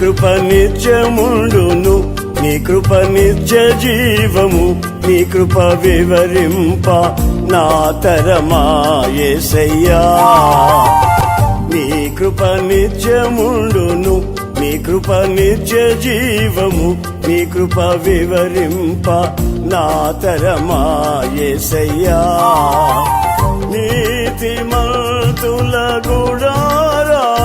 కృప నిత్యముండును నీ కృప నిత్య జీవము నీ కృప వివరింప నా తరమాయసయ్యా నీ కృప నిత్యముండును నీ కృప నిత్య జీవము నీ కృప వివరింప నా తరమాయసయ్యా నీతి నీతిమంతుల గుడారాలలో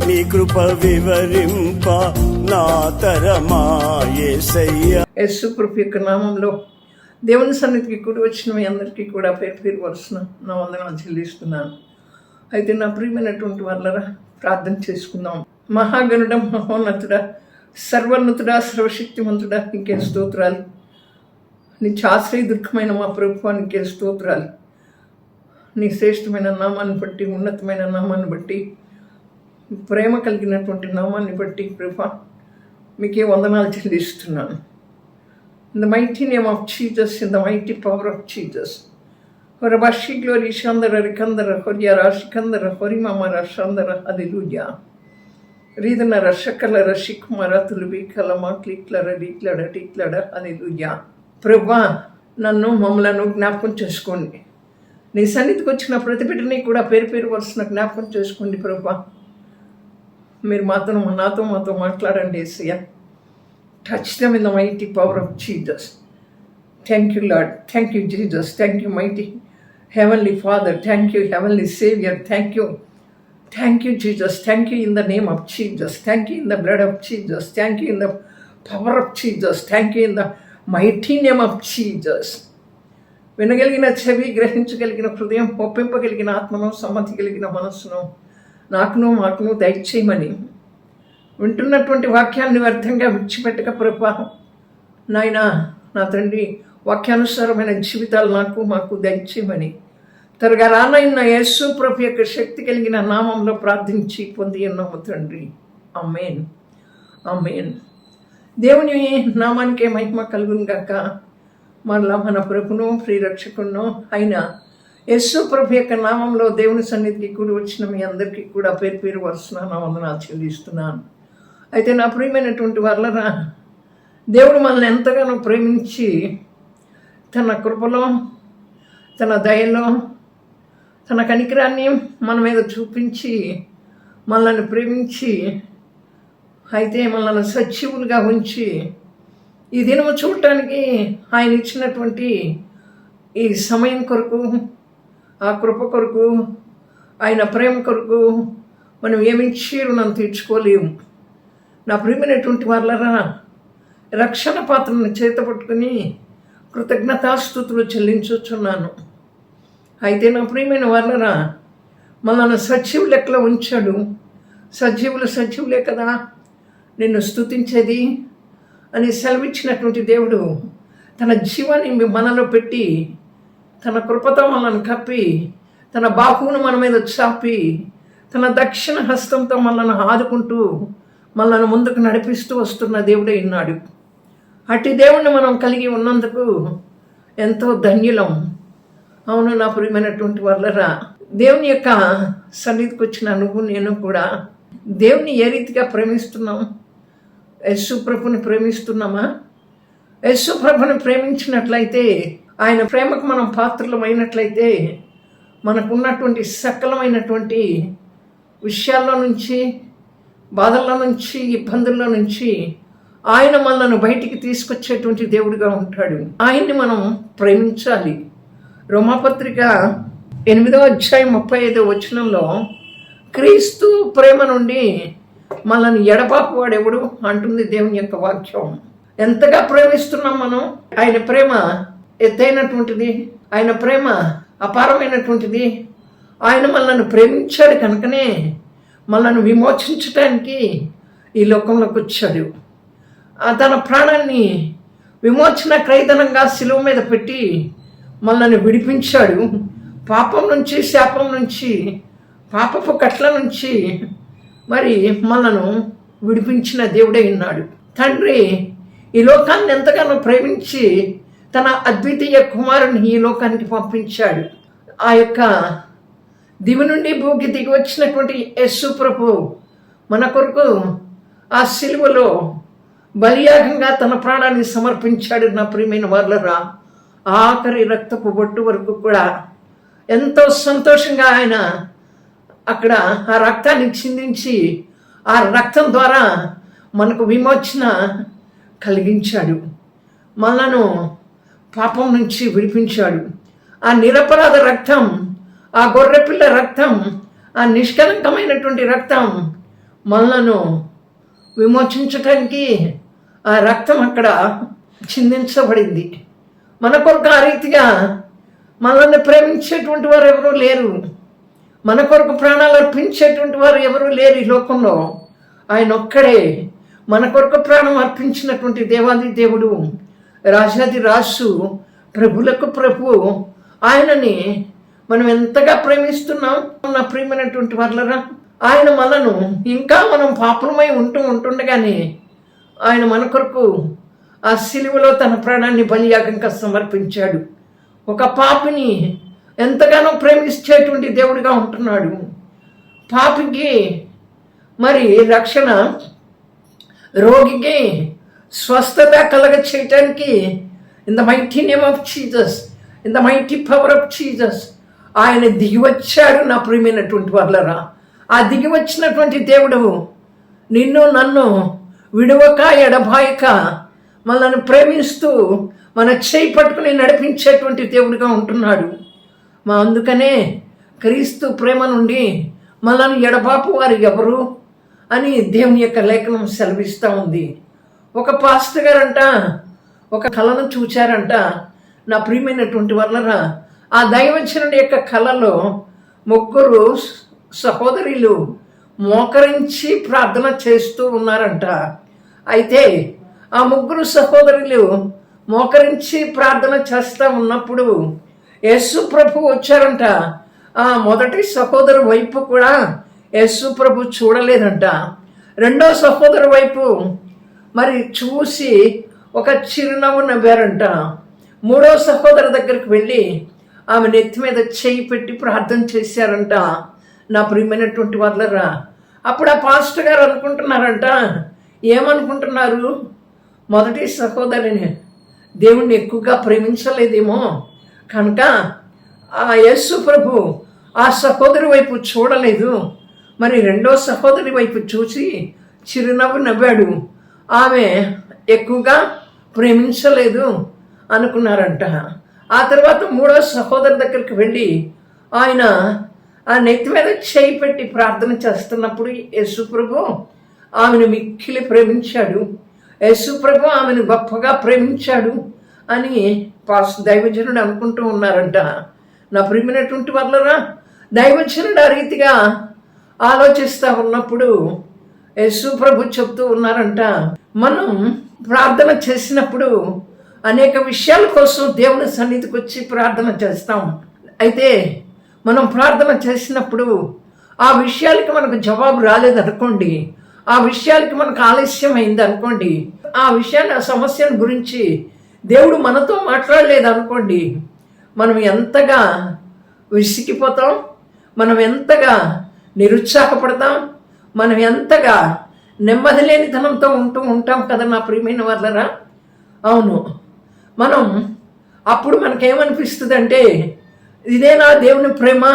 నీ కృప వివరింప నా తరమా యేసయ్యా కృప యొక్క నామంలో దేవుని సన్నిధికి కూడి వచ్చిన మీ అందరికీ కూడా పేరు పేరు వరుసన నా వందనాలు చెల్లిస్తున్నాను. అయితే నా ప్రియమైనటువంటి వాళ్ళరా ప్రార్థన చేసుకుందాం. మహాగణుడ మహోన్నతుడా సర్వోన్నతుడా సర్వశక్తిమంతుడా ఇంకే స్తోత్రాలు. నీ చాశ్రయ దుఃఖమైన మా ప్రభుత్వానికి ఇంకే స్తోత్రాలు. నీ శ్రేష్టమైన నామాన్ని బట్టి ఉన్నతమైన నామాన్ని బట్టి ప్రేమ కలిగినటువంటి నామాన్ని బట్టి ప్రభ మీకే వందనాలు చెల్లిస్తున్నాను. The mighty name of Jesus in the mighty power of Jesus హొర వర్షి గ్లోరి షందర రికందర హొరియ రాశికందర హొరిమామ రసందర అది రూజ రీదన రషకల రషికుమార కలమ మాట్లిట్లడ డిట్లడ టిట్లడ అది రూజ ప్రభా నన్ను మమ్మలను జ్ఞాపకం చేసుకోండి. నీ సన్నిధికి వచ్చిన ప్రతిభటిని కూడా పేరు పేరు వలసిన జ్ఞాపకం చేసుకోండి ప్రభా మీరు మాతో నాతో మాతో మాట్లాడండి Yesayya. Touch them in the mighty power of Jesus thank you lord thank you Jesus thank you mighty heavenly father thank you heavenly saviour thank you thank you Jesus thank you in the name of Jesus thank you in the blood of Jesus thank you in the power of Jesus thank you in the mighty name of Jesus వినగలిగిన చెవి గ్రహించగలిగిన హృదయం ఒప్పింపగలిగిన ఆత్మను సమ్మతి కలిగిన మనస్సును నాకును మాకును దయచేయమని వింటున్నటువంటి వాక్యాన్ని వ్యర్థంగా విడిచిపెట్టక ప్రభా. నాయన నా తండ్రి వాక్యానుసారమైన జీవితాలు నాకు మాకు దయచేయమని త్వరగా రానైన యేసు ప్రభు యొక్క శక్తి కలిగిన నామంలో ప్రార్థించి పొంది ఉన్నాము తండ్రి. అమ్మేన్ అమ్మేన్ దేవుని నామానికే మహిమ కలుగును గాక. మరలా మన ప్రభును ప్రియరక్షకును అయినా యేసు ప్రభు యొక్క నామంలో దేవుని సన్నిధికి కూడి వచ్చిన మీ అందరికీ కూడా పేరు పేరు వరుసన నా వందనాలు చెల్లిస్తున్నాను. అయితే నా ప్రియమైనటువంటి వాళ్ళరా దేవుడు మనల్ని ఎంతగానో ప్రేమించి తన కృపలో తన దయలో తన కనికరాన్ని మన మీద చూపించి మనల్ని ప్రేమించి అయితే మనల్ని సజీవులుగా ఉంచి ఈ దినము చూడటానికి ఆయన ఇచ్చినటువంటి ఈ సమయం కొరకు ఆ కృప కొరకు ఆయన ప్రేమ కొరకు మనం ఏమిచ్చి రుణం తీర్చుకోలేము. నా ప్రియమైనటువంటి వాళ్ళరా రక్షణ పాత్రను చేతపట్టుకుని కృతజ్ఞతాస్థుతులు చెల్లించుచున్నాను అయితే నా ప్రియమైన వాళ్ళరా మనల్ని సజీవు లెక్కలో ఉంచాడు. సజీవులు సజీవులే కదా నిన్ను స్తుతించేది అని సెలవిచ్చినటువంటి దేవుడు తన జీవాన్ని మీ మనలో పెట్టి తన కృపతో మనల్ని కప్పి తన బాహువును మన మీద చాపి తన దక్షిణ హస్తంతో మనల్ని ఆదుకుంటూ మనల్ని ముందుకు నడిపిస్తూ వస్తున్న దేవుడే ఉన్నాడు అట్టి దేవుణ్ణి మనం కలిగి ఉన్నందుకు ఎంతో ధన్యులం. అవును నా ప్రియమైనటువంటి వాళ్ళరా దేవుని యొక్క సన్నిధికి వచ్చిన నువ్వు నేను కూడా దేవుని ఏ రీతిగా ప్రేమిస్తున్నాం? యశు ప్రభుని ప్రేమిస్తున్నామా? యశు ప్రభుని ప్రేమించినట్లయితే ఆయన ప్రేమకు మనం పాత్రలమైనట్లయితే మనకున్నటువంటి సకలమైనటువంటి విషయాల్లో నుంచి బాధల్లో నుంచి ఇబ్బందుల్లో నుంచి ఆయన మనల్ని బయటికి తీసుకొచ్చేటువంటి దేవుడిగా ఉంటాడు. ఆయన్ని మనం ప్రేమించాలి. రోమాపత్రిక ఎనిమిదవ అధ్యాయం ముప్పై ఐదో వచనంలో క్రీస్తు ప్రేమ నుండి మనల్ని ఎడబాపు వాడెవడు అంటుంది దేవుని యొక్క వాక్యం. ఎంతగా ప్రేమిస్తున్నాం మనం? ఆయన ప్రేమ ఎత్తైనటువంటిది ఆయన ప్రేమ అపారమైనటువంటిది ఆయన మనల్ని ప్రేమించాడు కనుకనే మనల్ని విమోచించటానికి ఈ లోకంలోకి వచ్చాడు. ఆ తన ప్రాణాన్ని విమోచన క్రైదనంగా శిలువ మీద పెట్టి మనల్ని విడిపించాడు. పాపం నుంచి శాపం నుంచి పాపపు కట్ల నుంచి మరి మనను విడిపించిన దేవుడే ఉన్నాడు. తండ్రి ఈ లోకాన్ని ఎంతగానో ప్రేమించి తన అద్వితీయ కుమారుని ఈ లోకానికి పంపించాడు. ఆ యొక్క దివి నుండి భూకి దిగి వచ్చినటువంటి యస్సు ప్రభు మన కొరకు ఆ సిలువలో బలియాగంగా తన ప్రాణాన్ని సమర్పించాడు నా ప్రియమైన వాళ్ళరా ఆఖరి రక్తపు బొట్టు వరకు కూడా ఎంతో సంతోషంగా ఆయన అక్కడ ఆ రక్తాన్ని చిందించి ఆ రక్తం ద్వారా మనకు విమోచన కలిగించాడు. మనను పాపం నుంచి విడిపించాడు. ఆ నిరపరాధ రక్తం ఆ గొర్రెపిల్ల రక్తం ఆ నిష్కలంకమైనటువంటి రక్తం మనలను విమోచించటానికి ఆ రక్తం అక్కడ చిందించబడింది. మన కొరకు ఆ రీతిగా మనల్ని ప్రేమించేటువంటి వారు ఎవరూ లేరు. మన కొరకు ప్రాణాలు అర్పించేటువంటి వారు ఎవరూ లేరు ఈ లోకంలో. ఆయన ఒక్కడే మన కొరకు ప్రాణం అర్పించినటువంటి దేవాది దేవుడు రాజాది రాసు ప్రభులకు ప్రభు ఆయనని మనం ఎంతగా ప్రేమిస్తున్నాం? నా ప్రేమైనటువంటి వాళ్ళరా ఆయన మనను ఇంకా మనం పాపమై ఉంటూ ఉంటుండగానే ఆయన మన కొరకు ఆ సిలువలో తన ప్రాణాన్ని బలియాగంగా సమర్పించాడు. ఒక పాపిని ఎంతగానో ప్రేమించేటువంటి దేవుడిగా ఉంటున్నాడు. పాపికి మరి రక్షణ రోగికి స్వస్థత కలగ చేయటానికి in the mighty name of Jesus in the mighty power of Jesus ఆయన దిగి వచ్చాడు నా ప్రియమైనటువంటి వాళ్ళరా ఆ దిగి వచ్చినటువంటి దేవుడు నిన్ను నన్ను విడవక ఎడబాయక మనల్ని ప్రేమిస్తూ మన చేయి పట్టుకుని నడిపించేటువంటి దేవుడిగా ఉంటున్నాడు. మా అందుకనే క్రీస్తు ప్రేమ నుండి మనల్ని ఎడబాపు వారు ఎవరు అని దేవుని యొక్క లేఖనం సెలవిస్తూ ఉంది. ఒక పాస్టర్ గారంట ఒక కళను చూచారంట. నా ప్రియమైనటువంటి వల్లరా ఆ దైవచనుడి యొక్క కళలో ముగ్గురు సహోదరులు మోకరించి ప్రార్థన చేస్తూ ఉన్నారంట. అయితే ఆ ముగ్గురు సహోదరులు మోకరించి ప్రార్థన చేస్తూ ఉన్నప్పుడు యేసు ప్రభు వచ్చారంట. ఆ మొదటి సహోదరు వైపు కూడా యేసు ప్రభు చూడలేదంట. రెండో సహోదరు వైపు మరి చూసి ఒక చిరునవ్వు నవ్వారంట. మూడో సహోదరు దగ్గరికి వెళ్ళి ఆమె నెత్తి మీద చేయి పెట్టి ప్రార్థన చేశారంట. నా ప్రియమైనటువంటి వాళ్ళరా అప్పుడు ఆ పాస్టర్ గారు అనుకుంటున్నారంట ఏమనుకుంటున్నారు? మొదటి సహోదరిని దేవుణ్ణి ఎక్కువగా ప్రేమించలేదేమో. కనుక ఆ యేసు ప్రభు ఆ సహోదరి వైపు చూడలేదు. మరి రెండో సహోదరి వైపు చూసి చిరునవ్వు నవ్వాడు. ఆమె ఎక్కువగా ప్రేమించలేదు అనుకున్నారంట. ఆ తర్వాత మూడో సహోదరి దగ్గరికి వెళ్ళి ఆయన ఆ నెత్తి మీద చేయి పెట్టి ప్రార్థన చేస్తున్నప్పుడు యేసు ఆమెను మిక్కిలి ప్రేమించాడు. యేసు ఆమెను గొప్పగా ప్రేమించాడు అని పాస్ దైవజనుడు అనుకుంటూ ఉన్నారంట. నా ప్రియమైనటువంటి వల్లరా దైవజనుడు ఆ రీతిగా ఆలోచిస్తూ ఉన్నప్పుడు యేసు ప్రభు చెప్తూ ఉన్నారంట మనం ప్రార్థన చేసినప్పుడు అనేక విషయాల కోసం దేవుని సన్నిధికి వచ్చి ప్రార్థన చేస్తాం. అయితే మనం ప్రార్థన చేసినప్పుడు ఆ విషయాలకి మనకు జవాబు రాలేదనుకోండి ఆ విషయాలకి మనకు ఆలస్యం అయింది అనుకోండి ఆ విషయాన్ని ఆ సమస్యను గురించి దేవుడు మనతో మాట్లాడలేదు అనుకోండి మనం ఎంతగా విసిగిపోతాం మనం ఎంతగా నిరుత్సాహపడతాం మనం ఎంతగా నెమ్మది లేనితనంతో ఉంటూ ఉంటాం కదా నా ప్రియమైన వాళ్ళరా? అవును. మనం అప్పుడు మనకేమనిపిస్తుంది అంటే ఇదే నా దేవుని ప్రేమ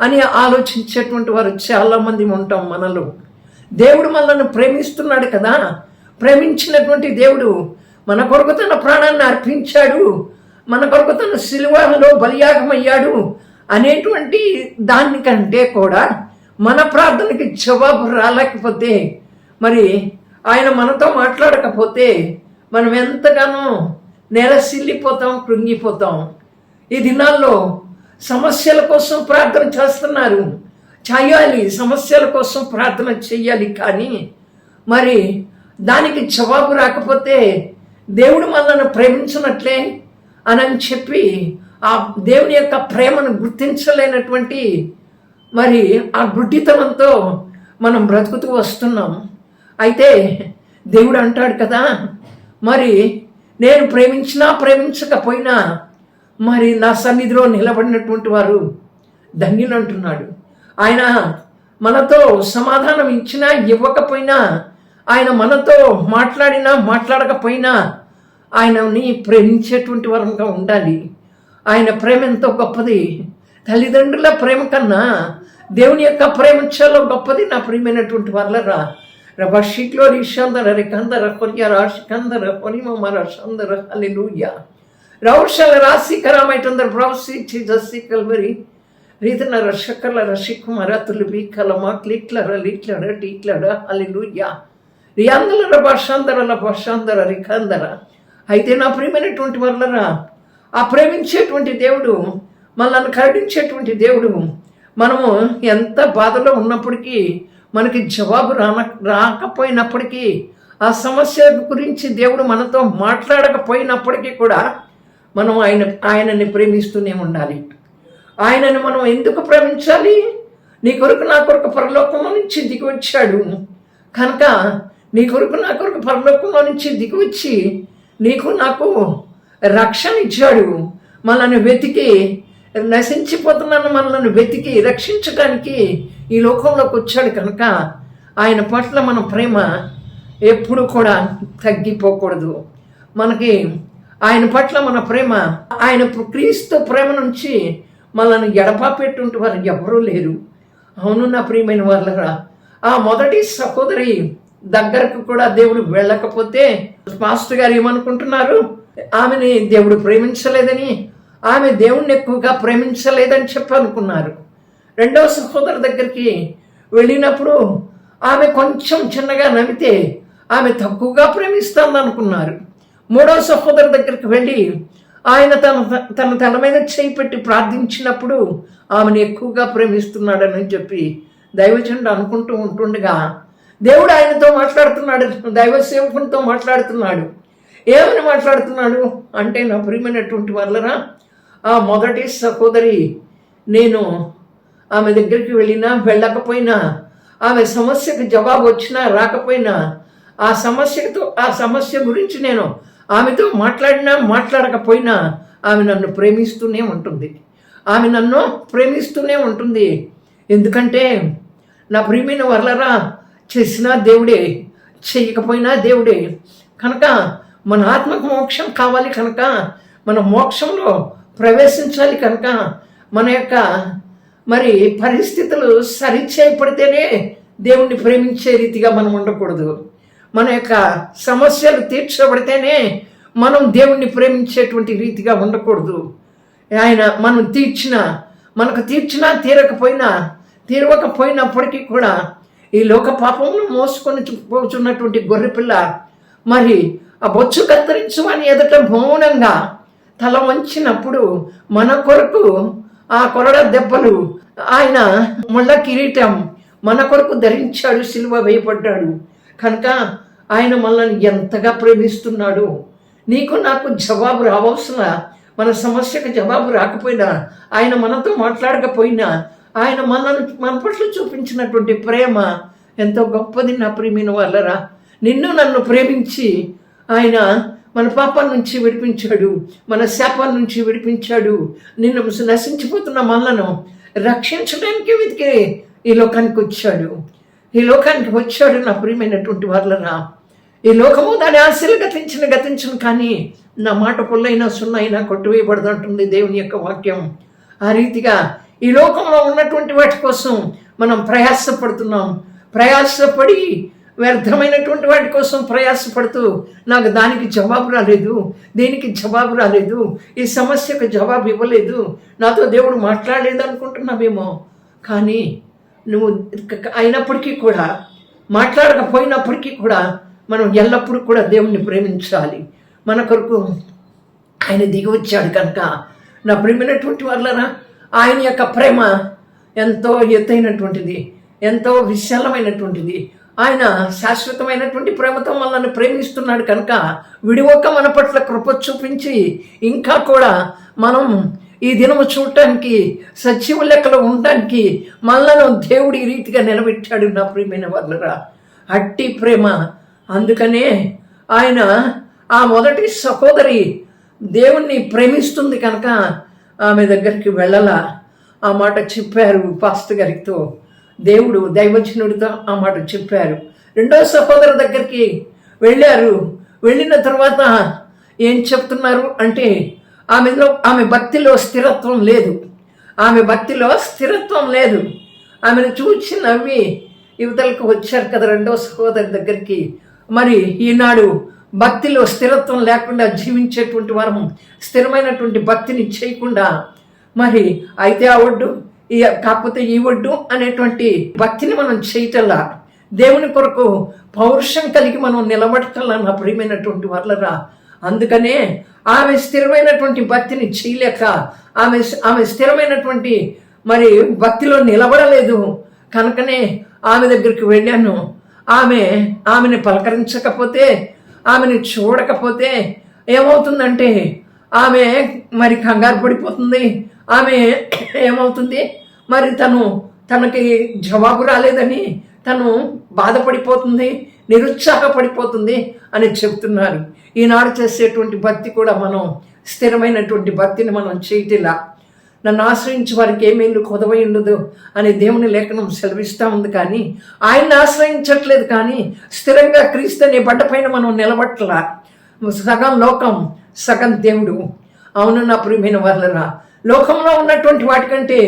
అని ఆలోచించేటువంటి వారు చాలామంది ఉంటాం మనలో. దేవుడు మనల్ని ప్రేమిస్తున్నాడు కదా. ప్రేమించినటువంటి దేవుడు మన కొరకు తన ప్రాణాన్ని అర్పించాడు. మన కొరకు తన శిలువలో బలియాగమయ్యాడు అనేటువంటి దానికంటే కూడా మన ప్రార్థనకి జవాబు రాలేకపోతే మరి ఆయన మనతో మాట్లాడకపోతే మనం ఎంతగానో నెలసిల్లిపోతాం కృంగిపోతాం. ఈ దినాల్లో సమస్యల కోసం ప్రార్థన చేస్తున్నారు. చేయాలి సమస్యల కోసం ప్రార్థన చేయాలి కానీ మరి దానికి జవాబు రాకపోతే దేవుడు మనల్ని ప్రేమించినట్లే అని చెప్పి ఆ దేవుని యొక్క ప్రేమను గుర్తించలేనటువంటి మరి ఆ గుడ్డితనంతో మనం బ్రతుకుతూ వస్తున్నాం. అయితే దేవుడు అంటాడు కదా మరి నేను ప్రేమించినా ప్రేమించకపోయినా మరి నా సన్నిధిలో నిలబడినటువంటి వారు ధన్యులు అంటున్నాడు. ఆయన మనతో సమాధానం ఇచ్చినా ఇవ్వకపోయినా ఆయన మనతో మాట్లాడినా మాట్లాడకపోయినా ఆయనని ప్రేమించేటువంటి వరంగా ఉండాలి. ఆయన ప్రేమ ఎంతో గొప్పది. తల్లిదండ్రుల ప్రేమ కన్నా దేవుని యొక్క ప్రేమ చాలా గొప్పది. నా ప్రియమైనటువంటి వాళ్ళరా రబషిక్లో రిషందర రికందర కొరియా రాశికందర పొనిమర సందర హల్లెలూయా. రౌషల రాశి కరామైటందర ప్రవసి జస్సి రీతన రషకల రషికుమర తులిపి కలమ క్లిక్లర లిట్లర టీట్లర హల్లెలూయా. రియాందల భాషాందరల భాషాందర రికందర అయితే నా ప్రియమైనటువంటి వాళ్ళరా ఆ ప్రేమించేటువంటి దేవుడు మనల్ని కరుణించేటువంటి దేవుడు మనము ఎంత బాధలో ఉన్నప్పటికీ మనకి జవాబు రాన రాకపోయినప్పటికీ ఆ సమస్య గురించి దేవుడు మనతో మాట్లాడకపోయినప్పటికీ కూడా మనం ఆయన ఆయనని ప్రేమిస్తూనే ఉండాలి. ఆయనని మనం ఎందుకు ప్రేమించాలి? నీ కొరకు నా కొరకు పరలోకంలో నుంచి దిగి వచ్చాడు. కనుక నీ కొరకు నా కొరకు పరలోకంలో నుంచి దిగి వచ్చి నీకు నాకు రక్షణ ఇచ్చాడు. మనల్ని వెతికి నశించిపోతున్నాను మనల్ని వెతికి రక్షించడానికి ఈ లోకంలోకి వచ్చాడు కనుక ఆయన పట్ల మన ప్రేమ ఎప్పుడు కూడా తగ్గిపోకూడదు. మనకి ఆయన పట్ల మన ప్రేమ ఆయన క్రీస్తు ప్రేమ నుంచి మనల్ని ఎడపాపెట్టుంటే వారు ఎవరూ లేరు. అవును నా ప్రియమైన వాళ్ళరా ఆ మొదటి సహోదరి దగ్గరకు కూడా దేవుడు వెళ్ళకపోతే మాస్టర్ గారు ఏమనుకుంటున్నారు? ఆమెని దేవుడు ప్రేమించలేదని ఆమె దేవుణ్ణి ఎక్కువగా ప్రేమించలేదని చెప్పి అనుకున్నారు. రెండవ సహోదరు దగ్గరికి వెళ్ళినప్పుడు ఆమె కొంచెం చిన్నగా నవ్వితే ఆమె తక్కువగా ప్రేమిస్తుందనుకున్నారు మూడవ సహోదరు దగ్గరికి వెళ్ళి ఆయన తన తన తల మీద చేయి పెట్టి ప్రార్థించినప్పుడు ఆమెను ఎక్కువగా ప్రేమిస్తున్నాడని చెప్పి దైవజనుడు అనుకుంటూ ఉంటుండగా దేవుడు ఆయనతో మాట్లాడుతున్నాడు దైవ సేవకునితో మాట్లాడుతున్నాడు. ఏమని మాట్లాడుతున్నాడు? అంటే నా ప్రియమైనటువంటి వల్లరా ఆ మొదటి సహోదరి నేను ఆమె దగ్గరికి వెళ్ళినా వెళ్ళకపోయినా ఆమె సమస్యకు జవాబు వచ్చినా రాకపోయినా ఆ సమస్యతో ఆ సమస్య గురించి నేను ఆమెతో మాట్లాడినా మాట్లాడకపోయినా ఆమె నన్ను ప్రేమిస్తూనే ఉంటుంది. ఆమె నన్ను ప్రేమిస్తూనే ఉంటుంది. ఎందుకంటే నా ప్రియమైన వర్లరా చేసినా దేవుడే చేయకపోయినా దేవుడే. కనుక మన ఆత్మకు మోక్షం కావాలి కనుక మన మోక్షంలో ప్రవేశించాలి కనుక మన యొక్క మరి పరిస్థితులు సరిచేయబడితేనే దేవుణ్ణి ప్రేమించే రీతిగా మనం ఉండకూడదు. మన యొక్క సమస్యలు తీర్చబడితేనే మనం దేవుణ్ణి ప్రేమించేటువంటి రీతిగా ఉండకూడదు. ఆయన మనం తీర్చిన మనకు తీర్చినా తీరకపోయినా తీరవకపోయినప్పటికీ కూడా ఈ లోక పాపమును మోసుకొని పోచున్నటువంటి గొర్రెపిల్ల మరి ఆ బొచ్చు కత్తిరించు అని ఎదుట మౌనంగా తల వంచినప్పుడు మన కొరకు ఆ కొరడ దెబ్బలు ఆయన ముళ్ళ కిరీటం మన కొరకు ధరించాడు సిలువ వేయబడ్డాడు. కనుక ఆయన మనల్ని ఎంతగా ప్రేమిస్తున్నాడు? నీకు నాకు జవాబు రావాల్సిన మన సమస్యకు జవాబు రాకపోయినా ఆయన మనతో మాట్లాడకపోయినా ఆయన మనల్ని మన పట్ల చూపించినటువంటి ప్రేమ ఎంతో గొప్పది నా ప్రేమిన వాళ్ళరా. నిన్ను నన్ను ప్రేమించి ఆయన మన పాపం నుంచి విడిపించాడు. మన శాపం నుంచి విడిపించాడు. నిన్ను నశించిపోతున్న మనలను రక్షించడానికి వెతికే ఈ లోకానికి వచ్చాడు. ఈ లోకానికి వచ్చాడు నా ప్రియమైనటువంటి వాళ్ళరా ఈ లోకము దాని ఆశలు గతించిన గతించను కానీ నా మాట పొల్లైనా సున్నైనా కొట్టువేయబడదంటుంది దేవుని యొక్క వాక్యం. ఆ రీతిగా ఈ లోకంలో ఉన్నటువంటి వాటి కోసం మనం ప్రయాసపడుతున్నాం. ప్రయాసపడి వ్యర్థమైనటువంటి వాటి కోసం ప్రయాసపడుతూ నాకు దానికి జవాబు రాలేదు దేనికి జవాబు రాలేదు ఈ సమస్యకు జవాబు ఇవ్వలేదు నాతో దేవుడు మాట్లాడలేదు అనుకుంటున్నావేమో. కానీ నువ్వు అయినప్పటికీ కూడా మాట్లాడకపోయినప్పటికీ కూడా మనం ఎల్లప్పుడూ కూడా దేవుణ్ణి ప్రేమించాలి. మన కొరకు ఆయన దిగి వచ్చాడు కనుక నా ప్రేమైనటువంటి వాళ్ళరా ఆయన యొక్క ప్రేమ ఎంతో ఎత్తైనటువంటిది ఎంతో విశాలమైనటువంటిది ఆయన శాశ్వతమైనటువంటి ప్రేమతో మనల్ని ప్రేమిస్తున్నాడు కనుక విడివొక్క మన పట్ల కృప చూపించి ఇంకా కూడా మనం ఈ దినము చూడటానికి సజీవ లెక్కలో ఉండటానికి మనలను దేవుడు ఈ రీతిగా నిలబెట్టాడు నా ప్రియమైన వాళ్ళరా అట్టి ప్రేమ. అందుకనే ఆయన ఆ మొదటి సహోదరి దేవుణ్ణి ప్రేమిస్తుంది కనుక ఆమె దగ్గరికి వెళ్ళలా. ఆ మాట చెప్పారు పాస్త గారితో. దేవుడు దైవజనుడితో ఆ మాట చెప్పారు. రెండో సహోదరు దగ్గరికి వెళ్ళారు. వెళ్ళిన తర్వాత ఏం చెప్తున్నారు అంటే ఆమెలో ఆమె భక్తిలో స్థిరత్వం లేదు. ఆమె భక్తిలో స్థిరత్వం లేదు. ఆమెను చూచి నవ్వి యువతలకు వచ్చారు కదా రెండో సహోదరి దగ్గరికి. మరి ఈనాడు భక్తిలో స్థిరత్వం లేకుండా జీవించేటువంటి వారం స్థిరమైనటువంటి భక్తిని చేయకుండా మరి అయితే ఆ ఒడ్డు కాకపోతే ఈ ఒడ్డు అనేటువంటి భక్తిని మనం చేయటల్లా దేవుని కొరకు పౌరుషం కలిగి మనం నిలబడటల్లా నా ప్రియమైనటువంటి వాళ్ళరా అందుకనే ఆమె స్థిరమైనటువంటి భక్తిని చేయలేక ఆమె ఆమె స్థిరమైనటువంటి మరి భక్తిలో నిలబడలేదు. కనుకనే ఆమె దగ్గరికి వెళ్ళాను. ఆమె ఆమెను పలకరించకపోతే ఆమెను చూడకపోతే ఏమవుతుందంటే ఆమె మరి కంగారు పడిపోతుంది. ఆమె ఏమవుతుంది? మరి తను తనకి జవాబు రాలేదని తను బాధపడిపోతుంది నిరుత్సాహపడిపోతుంది అని చెప్తున్నారు. ఈనాడు చేసేటువంటి భక్తి కూడా మనం స్థిరమైనటువంటి భక్తిని మనం చేయటిలా. నన్ను ఆశ్రయించి వారికి ఏమేళ్ళు కొదవై ఉండదు అని దేవుని లేఖనం సెలవిస్తూ ఉంది కానీ ఆయన్ని ఆశ్రయించట్లేదు కానీ స్థిరంగా క్రీస్తు అనే బండపైన మనం నిలబట్టలా. సగం లోకం సగం దేవుడు. అవును నా ప్రియమైన వాళ్ళరా లోకంలో ఉన్నటువంటి వాటికంటే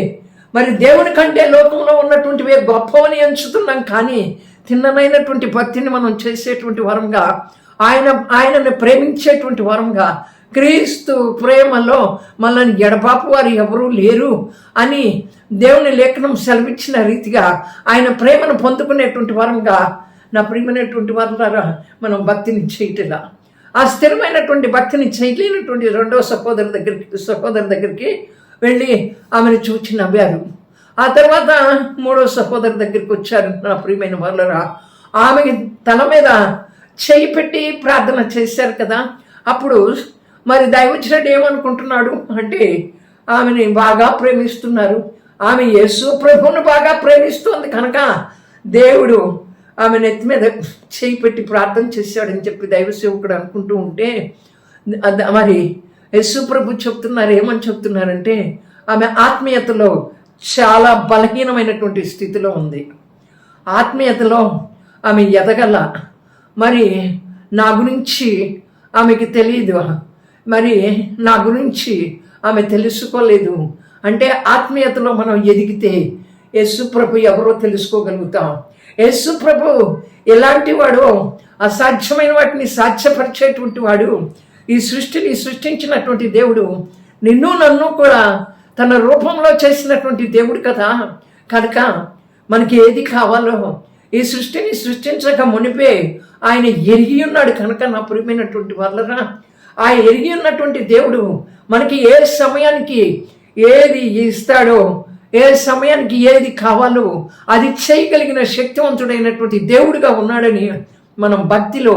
మరి దేవుని కంటే లోకంలో ఉన్నటువంటివే గొప్పవని ఎంచుతున్నాం కానీ తిన్ననైనటువంటి భక్తిని మనం చేసేటువంటి వరంగా ఆయన ఆయనను ప్రేమించేటువంటి వరంగా క్రీస్తు ప్రేమలో మనల్ని ఎడబాపు వారు ఎవరూ లేరు అని దేవుని లేఖనం సెలవిచ్చిన రీతిగా ఆయన ప్రేమను పొందుకునేటువంటి వరంగా నా ప్రియమైనటువంటి వారు మనం భక్తిని చేయటలా. ఆ స్థిరమైనటువంటి భక్తిని చేయలేనటువంటి రెండో సహోదరు దగ్గరికి సహోదరు దగ్గరికి వెళ్ళి ఆమెను చూచి నవ్వారు. ఆ తర్వాత మూడో సహోదరు దగ్గరికి వచ్చారు. నా ప్రియమైన వాళ్ళరా ఆమె తల మీద చేయి పెట్టి ప్రార్థన చేశారు కదా. అప్పుడు మరి దైవజనుడు ఏమనుకుంటున్నాడు అంటే ఆమెని బాగా ప్రేమిస్తున్నారు. ఆమె యేసు ప్రభువును బాగా ప్రేమిస్తుంది కనుక దేవుడు ఆమె నెత్తి మీద చేయి పెట్టి ప్రార్థన చేశాడని చెప్పి దైవ సేవకుడు అనుకుంటూ ఉంటే మరి యేసు చెప్తున్నారు ఏమని చెప్తున్నారంటే ఆమె ఆత్మీయతలో చాలా బలహీనమైనటువంటి స్థితిలో ఉంది. ఆత్మీయతలో ఆమె ఎదగల. మరి నా గురించి ఆమెకి తెలియదు మరి నా గురించి ఆమె తెలుసుకోలేదు. అంటే ఆత్మీయతలో మనం ఎదిగితే యేసు ఎవరో తెలుసుకోగలుగుతాం. యేసు ఎలాంటి వాడు అసాధ్యమైన వాటిని సాధ్యపరిచేటువంటి వాడు ఈ సృష్టిని సృష్టించినటువంటి దేవుడు నిన్ను నన్ను కూడా తన రూపంలో చేసినటువంటి దేవుడు కదా. కనుక మనకి ఏది కావాలో ఈ సృష్టిని సృష్టించక మునిపే ఆయన ఎరిగి ఉన్నాడు కనుక నా ప్రియమైనటువంటి వాళ్ళరా ఆ ఎరిగి ఉన్నటువంటి దేవుడు మనకి ఏ సమయానికి ఏది ఇస్తాడో ఏ సమయానికి ఏది కావాలో అది చేయగలిగిన శక్తివంతుడైనటువంటి దేవుడిగా ఉన్నాడని మనం భక్తిలో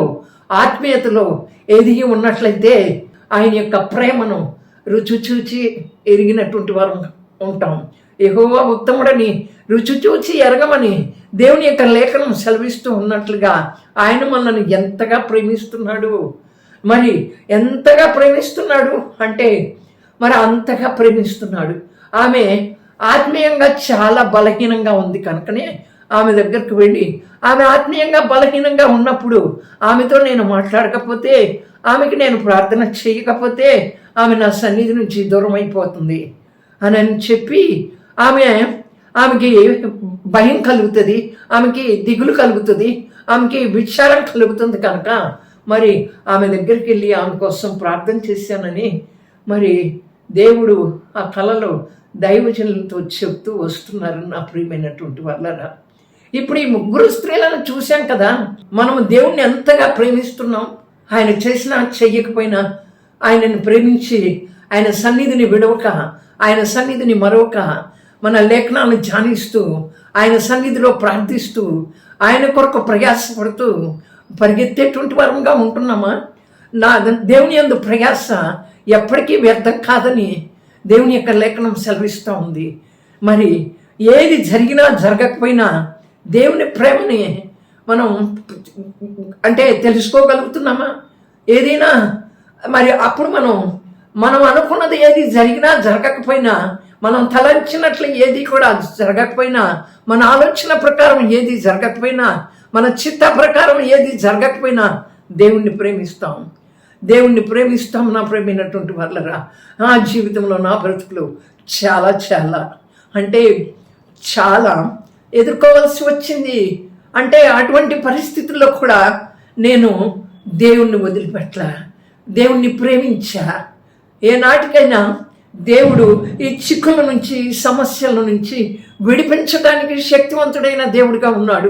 ఆత్మీయతలో ఎదిగి ఉన్నట్లయితే ఆయన యొక్క ప్రేమను రుచి చూచి ఎరిగినటువంటి వారు ఉంటాం. ఎగువ ఉత్తముడని రుచి చూచి ఎరగమని దేవుని యొక్క లేఖనం సెలవిస్తూ ఉన్నట్లుగా ఆయన మనల్ని ఎంతగా ప్రేమిస్తున్నాడు. మరి ఎంతగా ప్రేమిస్తున్నాడు అంటే మరి అంతగా ప్రేమిస్తున్నాడు. ఆమె ఆత్మీయంగా చాలా బలహీనంగా ఉంది కనుకనే ఆమె దగ్గరకు వెళ్ళి ఆమె ఆత్మీయంగా బలహీనంగా ఉన్నప్పుడు ఆమెతో నేను మాట్లాడకపోతే ఆమెకి నేను ప్రార్థన చేయకపోతే ఆమె నా సన్నిధి నుంచి దూరం అయిపోతుంది అని అని చెప్పి ఆమె ఆమెకి భయం కలుగుతుంది ఆమెకి దిగులు కలుగుతుంది ఆమెకి విచారం కలుగుతుంది కనుక మరి ఆమె దగ్గరికి వెళ్ళి ఆమె కోసం ప్రార్థన చేశానని మరి దేవుడు ఆ కళలో దైవజనులతో చెప్తూ వస్తున్నారు నా ప్రియమైనటువంటి వాళ్ళరా ఇప్పుడు ఈ ముగ్గురు స్త్రీలను చూశాం కదా. మనం దేవుణ్ణి ఎంతగా ప్రేమిస్తున్నాం. ఆయన చేసినా చెయ్యకపోయినా ఆయనను ప్రేమించి ఆయన సన్నిధిని విడవక ఆయన సన్నిధిని మరొక మన లేఖనాలను ధ్యానిస్తూ ఆయన సన్నిధిలో ప్రార్థిస్తూ ఆయన కొరకు ప్రయాసపడుతూ పరిగెత్తేటువంటి వరంగా ఉంటున్నామా? నా దేవుని యందు ప్రయాస ఎప్పటికీ వ్యర్థం కాదని దేవుని యొక్క లేఖనం సెలవిస్తూ ఉంది. మరి ఏది జరిగినా జరగకపోయినా దేవుని ప్రేమని మనం అంటే తెలుసుకోగలుగుతున్నామా? ఏదైనా మరి అప్పుడు మనం మనం అనుకున్నది ఏది జరిగినా జరగకపోయినా మనం తలంచినట్లు ఏది కూడా జరగకపోయినా మన ఆలోచన ప్రకారం ఏది జరగకపోయినా మన చిత్త ప్రకారం ఏది జరగకపోయినా దేవుణ్ణి ప్రేమిస్తాం. దేవుణ్ణి ప్రేమిస్తాం నా ప్రేమైనటువంటి వాళ్ళరా. నా జీవితంలో నా బ్రతుకులు చాలా చాలా అంటే చాలా ఎదుర్కోవాల్సి వచ్చింది. అంటే అటువంటి పరిస్థితుల్లో కూడా నేను దేవుణ్ణి వదిలిపెట్టలా దేవుణ్ణి ప్రేమించా. ఏనాటికైనా దేవుడు ఈ చిక్కుల నుంచి ఈ సమస్యల నుంచి విడిపించడానికి శక్తివంతుడైన దేవుడిగా ఉన్నాడు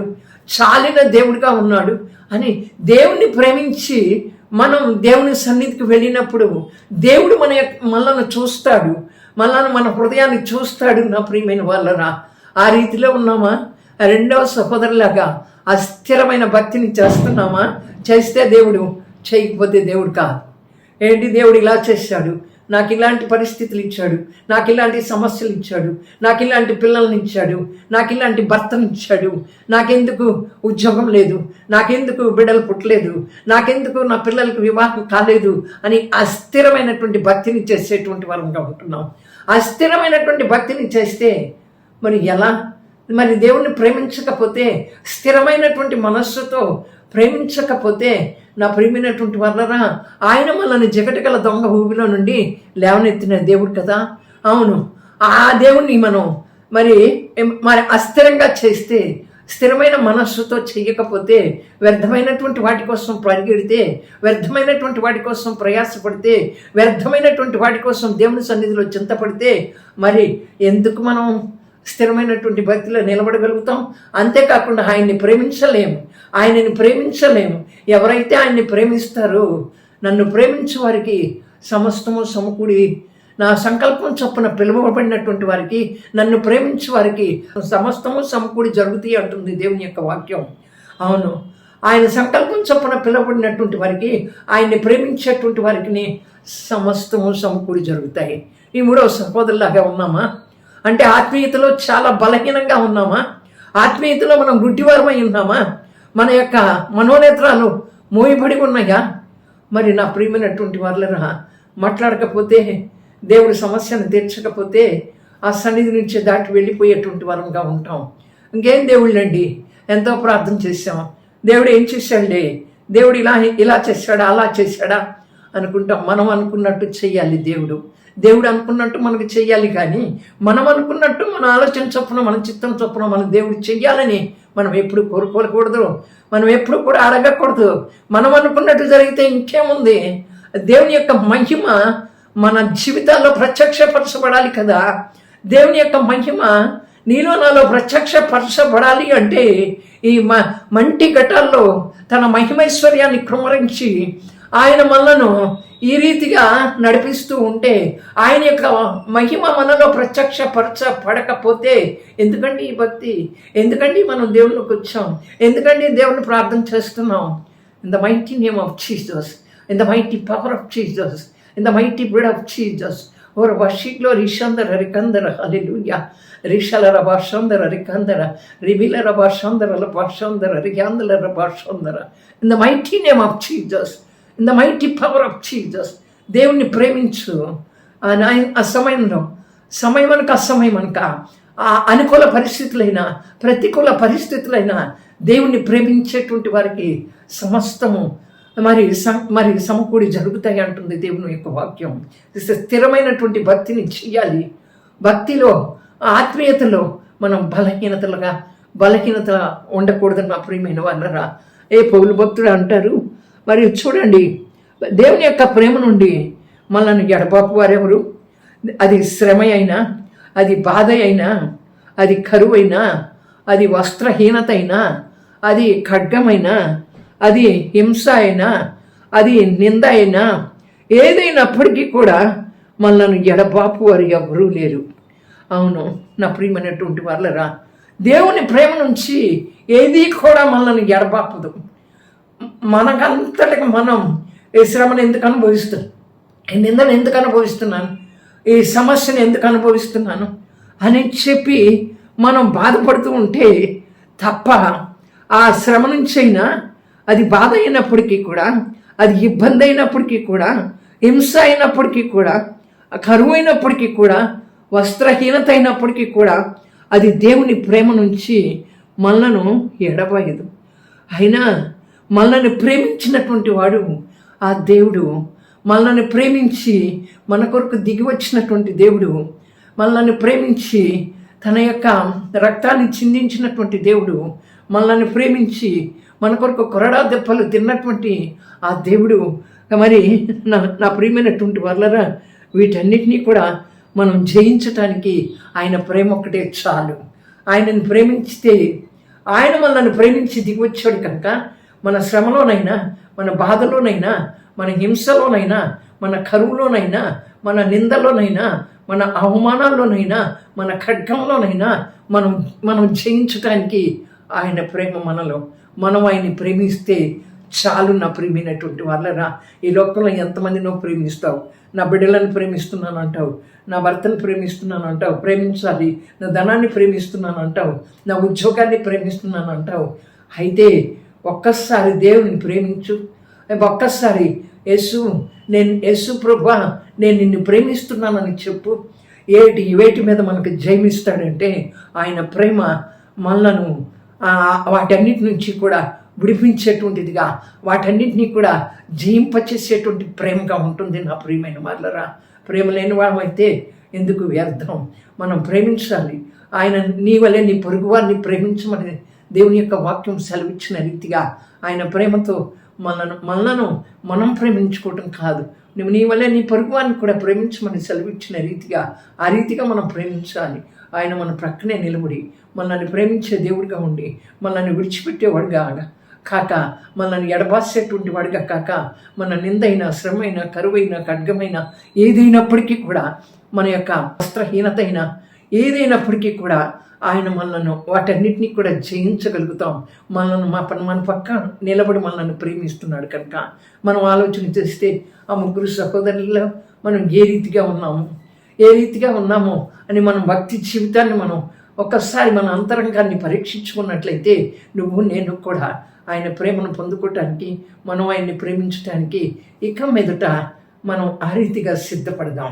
చాలిన దేవుడిగా ఉన్నాడు అని దేవుణ్ణి ప్రేమించి మనం దేవుని సన్నిధికి వెళ్ళినప్పుడు దేవుడు మన యొక్క- మనల్ని చూస్తాడు మనల్ని మన హృదయాన్ని చూస్తాడు నా ప్రియమైన వాళ్ళరా. ఆ రీతిలో ఉన్నామా? రెండవ సహోదరులాగా అస్థిరమైన భక్తిని చేస్తున్నామా? చేస్తే దేవుడు చేయకపోతే దేవుడు కాదు. ఏంటి? దేవుడు ఇలా చేశాడు. నాకు ఇలాంటి పరిస్థితులు ఇచ్చాడు. నాకు ఇలాంటి సమస్యలు ఇచ్చాడు. నాకు ఇలాంటి పిల్లల్ని ఇచ్చాడు. నాకు ఇలాంటి భర్తను ఇచ్చాడు. నాకెందుకు ఉద్యోగం లేదు? నాకెందుకు బిడ్డలు పుట్టలేదు? నాకెందుకు నా పిల్లలకు వివాహం కాలేదు? అని అస్థిరమైనటువంటి భక్తిని చేసేటువంటి వరంగా ఉంటున్నాం. అస్థిరమైనటువంటి భక్తిని చేస్తే మరి ఎలా? మరి దేవుణ్ణి ప్రేమించకపోతే స్థిరమైనటువంటి మనస్సుతో ప్రేమించకపోతే నా ప్రేమైనటువంటి వల్లరా ఆయన మనల్ని జగటగల దొంగ భూమిలో నుండి లేవనెత్తిన దేవుడు కదా? అవును. ఆ దేవుణ్ణి మనం మరి మరి అస్థిరంగా చేస్తే స్థిరమైన మనస్సుతో చేయకపోతే వ్యర్థమైనటువంటి వాటి కోసం పరిగెడితే వ్యర్థమైనటువంటి వాటి కోసం ప్రయాసపడితే వ్యర్థమైనటువంటి వాటి కోసం దేవుని సన్నిధిలో చింతపడితే మరి ఎందుకు మనం స్థిరమైనటువంటి భక్తిలో నిలబడగలుగుతాం. అంతేకాకుండా ఆయన్ని ప్రేమించలేము. ఆయనని ప్రేమించలేము. ఎవరైతే ఆయన్ని ప్రేమిస్తారో నన్ను ప్రేమించే వారికి సమస్తము సమకూడి నా సంకల్పం చొప్పున పిలువబడినటువంటి వారికి నన్ను ప్రేమించే వారికి సమస్తము సమకూడి జరుగుతాయి అంటుంది దేవుని యొక్క వాక్యం. అవును. ఆయన సంకల్పం చొప్పున పిలువబడినటువంటి వారికి ఆయన్ని ప్రేమించేటువంటి వారికి సమస్తము సమకూడి జరుగుతాయి. ఈ మూడవ సహోదరులాగా ఉన్నామా? అంటే ఆత్మీయతలో చాలా బలహీనంగా ఉన్నామా? ఆత్మీయతలో మనం గుడ్డివారమై ఉన్నామా? మన యొక్క మనోనేత్రాలు మోయబడి ఉన్నాయా? మరి నా ప్రియమైనటువంటి వాళ్ళరా మాట్లాడకపోతే దేవుడి సమస్యను తీర్చకపోతే ఆ సన్నిధి నుంచి దాటి వెళ్ళిపోయేటువంటి వరంగా ఉంటాం. ఇంకేం దేవుళ్ళండి? ఎంతో ప్రార్థన చేశాం. దేవుడు ఏం చేశాడు దేవుడు ఇలా ఇలా చేశాడా అలా చేశాడా? అనుకుంటాం. మనం అనుకున్నట్టు చెయ్యాలి దేవుడు. దేవుడు అనుకున్నట్టు మనకు చెయ్యాలి కానీ మనం అనుకున్నట్టు మన ఆలోచన చొప్పున మన చిత్తం చొప్పున మన దేవుడు చెయ్యాలని మనం ఎప్పుడు కోరుకోకూడదు. మనం ఎప్పుడు కూడా అడగకూడదు. మనం అనుకున్నట్టు జరిగితే ఇంకేముంది? దేవుని యొక్క మహిమ మన జీవితాల్లో ప్రత్యక్షపరచబడాలి కదా. దేవుని యొక్క మహిమ నీలో నాలో ప్రత్యక్షపరచబడాలి అంటే ఈ మ మంటి ఘటాల్లో తన మహిమైశ్వర్యాన్ని కృమరించి ఆయన మనలను ఈ రీతిగా నడిపిస్తూ ఉంటే ఆయన యొక్క మహిమ మనలో ప్రత్యక్షపరచబడకపోతే ఎందుకండి ఈ భక్తి? ఎందుకండి మనం దేవునికి వచ్చాం? ఎందుకండి దేవుని ప్రార్థన చేస్తున్నాం? In the mighty name of Jesus in the mighty power of Jesus in the mighty blood of Jesus ఓ వషిలో రిషందర రికందర హల్లెలూయా రిషల రభాషందర రికందర రిబిల రభాషందర లభాషందర రియాందల రభాషందర in the mighty name of Jesus in the mighty power of Jesus దేవుణ్ణి ప్రేమించు. ఆ నాయ- ఆ సమయంలో సమయం అనక అసమయం అనక ఆ అనుకూల పరిస్థితులైనా ప్రతికూల పరిస్థితులైనా దేవుణ్ణి ప్రేమించేటువంటి వారికి సమస్తము మరి సం మరి సమకూడి జరుగుతాయి అంటుంది దేవుని యొక్క వాక్యం. స్థిరమైనటువంటి భక్తిని చేయాలి. భక్తిలో ఆత్మీయతలో మనం బలహీనతలుగా బలహీనత ఉండకూడదని నా ప్రియమైన వాళ్ళరా ఏ పౌలు భక్తుడు అంటారు మరి చూడండి దేవుని యొక్క ప్రేమ నుండి మనల్ని ఎడబాపు వారెవరు? అది శ్రమ అయినా అది బాధ అయినా అది కరువైనా అది వస్త్రహీనత అయినా అది ఖడ్గమైనా అది హింస అయినా అది నింద అయినా ఏదైనప్పటికీ కూడా మనల్ని ఎడబాపు వారు ఎవరూ లేరు. అవును నా ప్రియమైనటువంటి వాళ్ళరా దేవుని ప్రేమ నుంచి ఏది కూడా మనల్ని ఎడబాపదు. మనకంతటికి మనం ఈ శ్రమను ఎందుకు అనుభవిస్తున్నాను ఈ నిందను ఎందుకు అనుభవిస్తున్నాను? ఈ సమస్యను ఎందుకు అనుభవిస్తున్నాను? అని చెప్పి మనం బాధపడుతూ ఉంటే తప్ప ఆ శ్రమ నుంచి అయినా అది బాధ అయినప్పటికీ కూడా అది ఇబ్బంది అయినప్పటికీ కూడా హింస అయినప్పటికీ కూడా కరువు అయినప్పటికీ కూడా వస్త్రహీనత అయినప్పటికీ కూడా అది దేవుని ప్రేమ నుంచి మనలను ఎడబాయదు. అయినా మనల్ని ప్రేమించినటువంటి వాడు ఆ దేవుడు. మనల్ని ప్రేమించి మన కొరకు దిగి వచ్చినటువంటి దేవుడు. మనల్ని ప్రేమించి తన యొక్క రక్తాన్ని చిందించినటువంటి దేవుడు. మనల్ని ప్రేమించి మన కొరకు కొరడా దెబ్బలు తిన్నటువంటి ఆ దేవుడు. మరి నా నా ప్రియమైనటువంటి వాళ్ళరా వీటన్నిటినీ కూడా మనం జయించటానికి ఆయన ప్రేమ ఒక్కటే చాలు. ఆయనను ప్రేమించితే ఆయన మనల్ని ప్రేమించి దిగి వచ్చాడు కనుక మన శ్రమలోనైనా మన బాధలోనైనా మన హింసలోనైనా మన కరువులోనైనా మన నిందలోనైనా మన అవమానాల్లోనైనా మన ఖడ్గంలోనైనా మనం మనం జయించటానికి ఆయన ప్రేమ మనలో. మనం ఆయన్ని ప్రేమిస్తే చాలు నా ప్రేమైనటువంటి వాళ్ళరా. ఈ లోకంలో ఎంతమంది నువ్వు ప్రేమిస్తావు. నా బిడ్డలను ప్రేమిస్తున్నాను అంటావు నా భర్తను ప్రేమిస్తున్నాను అంటావు ప్రేమించాలి. నా ధనాన్ని ప్రేమిస్తున్నాను అంటావు నా ఉద్యోగాన్ని ప్రేమిస్తున్నాను అంటావు అయితే ఒక్కసారి దేవుని ప్రేమించు. ఒక్కసారి యేసు నేను యేసు ప్రభా నేను నిన్ను ప్రేమిస్తున్నానని చెప్పు. ఏటి వేటి మీద మనకు జయమిస్తాడంటే ఆయన ప్రేమ మనలను వాటన్నిటి నుంచి కూడా విడిపించేటువంటిదిగా వాటన్నిటినీ కూడా జయింపచేసేటువంటి ప్రేమగా ఉంటుంది నా ప్రియమైన వాళ్ళరా ప్రేమ లేని వాళ్ళమైతే ఎందుకు వ్యర్థం? మనం ప్రేమించాలి. ఆయన నీ వలె నీ పొరుగువారిని ప్రేమించమని దేవుని యొక్క వాక్యం సెలవిచ్చిన రీతిగా ఆయన ప్రేమతో మనను మనలను మనం ప్రేమించుకోవటం కాదు. నువ్వు నీ వల్లే నీ పొరుగు కూడా ప్రేమించమని సెలవిచ్చిన రీతిగా ఆ రీతిగా మనం ప్రేమించాలి. ఆయన మన ప్రక్కనే నిలబడి మనల్ని ప్రేమించే దేవుడిగా ఉండి మనల్ని విడిచిపెట్టేవాడుగా కాక మనల్ని ఎడబాసేటువంటి వాడిగా కాక మన నిందైన శ్రమైన కరువైన ఖడ్గమైన ఏదైనప్పటికీ కూడా మన యొక్క వస్త్రహీనత అయినా ఏదైనప్పటికీ కూడా ఆయన మనలను వాటన్నిటినీ కూడా జయించగలుగుతాం. మనల్ని మా పని మన పక్క నిలబడి మనల్ని ప్రేమిస్తున్నాడు కనుక మనం ఆలోచన చేస్తే ఆ ముగ్గురు సహోదరుల్లో మనం ఏ రీతిగా ఉన్నాము? ఏ రీతిగా ఉన్నామో అని మనం భక్తి జీవితాన్ని మనం ఒక్కసారి మన అంతరంగాన్ని పరీక్షించుకున్నట్లయితే నువ్వు నేను కూడా ఆయన ప్రేమను పొందుకోవటానికి మనం ఆయన్ని ప్రేమించటానికి ఇక మీదట మనం ఆ రీతిగా సిద్ధపడదాం.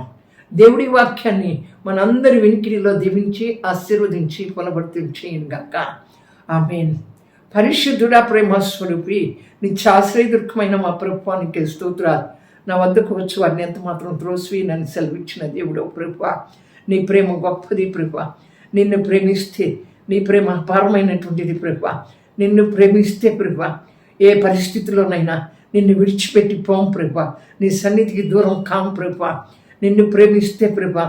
దేవుడి వాక్యాన్ని మనందరి వెనికిడిలో దీవించి ఆశీర్వదించి పొలబడుతుంది గాక ఆమెన్. పరిశుద్ధుడా ప్రేమ స్వరూపి నిత్యాశ్రయదుర్గమైన మా ప్రభుత్వానికి స్తోత్రాలు నా వద్దకు వచ్చి వారిని ఎంత మాత్రం త్రోస్వి నన్ను సెలవిచ్చిన దేవుడు ప్రభు నీ ప్రేమ గొప్పది ప్రభు నిన్ను ప్రేమిస్తే నీ ప్రేమ అపారమైనటువంటిది ప్రభు నిన్ను ప్రేమిస్తే ప్రభు ఏ పరిస్థితిలోనైనా నిన్ను విడిచిపెట్టి పోం ప్రభు నీ సన్నిధికి దూరం కాం ప్రభు నిన్ను ప్రేమిస్తే ప్రభా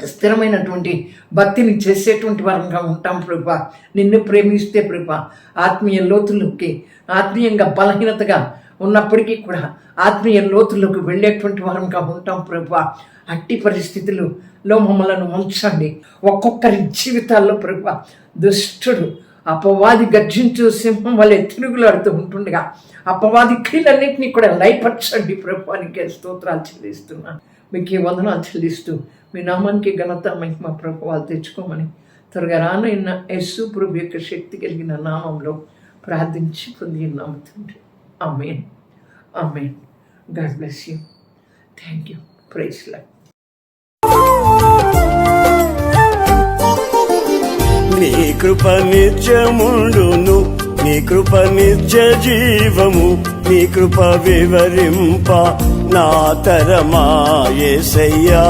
స్థిరమైనటువంటి భక్తిని చేసేటువంటి వారంగా ఉంటాం ప్రభా. నిన్ను ప్రేమిస్తే ప్రభా ఆత్మీయ లోతులకి ఆత్మీయంగా బలహీనతగా ఉన్నప్పటికీ కూడా ఆత్మీయ లోతులకు వెళ్ళేటువంటి వారంగా ఉంటాం ప్రభా. అట్టి పరిస్థితులలో మమ్మలను ఉంచండి. ఒక్కొక్కరి జీవితాల్లో ప్రభా దుష్టుడు అపవాది గర్జించు సింహం వల్లే తిరుగులాడుతూ ఉంటుండగా అపవాది క్రియలన్నింటినీ కూడా లయపరచండి. ప్రభువానికి స్తోత్రాలు చెల్లిస్తున్నాను. మీకు ఈ వందనాలు చెల్లిస్తూ మీ నామానికి ఘనత మహిమ ప్రభావాలు తెచ్చుకోమని త్వరగా రానైన యస్సు ప్రభు యొక్క శక్తి కలిగిన నామంలో ప్రార్థించి పొంది నామ తండ్రి. Amen amen God bless you. Thank you. Praise life నీ కృప నిత్యముండును. నీ కృప నిత్య జీవము నీ కృప వివరింప నా తరమా యేసయ్యా.